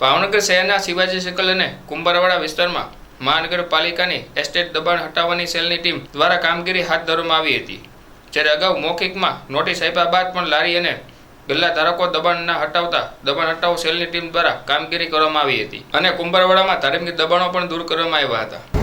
ભાવનગર શહેરના શિવાજી સર્કલ અને કુંભારવાડા વિસ્તારમાં મહાનગરપાલિકાની એસ્ટેટ દબાણ હટાવવાની સેલની ટીમ દ્વારા કામગીરી હાથ ધરવામાં આવી હતી. જ્યારે અગાઉ મૌખિકમાં નોટિસ આપ્યા બાદ પણ લારી અને ગલ્લા ધારકો દબાણ ના હટાવતા દબાણ હટાવો સેલની ટીમ દ્વારા કામગીરી કરવામાં આવી હતી. અને કુંભારવાડામાં ધાર્મિક દબાણો પણ દૂર કરવામાં આવ્યા હતા.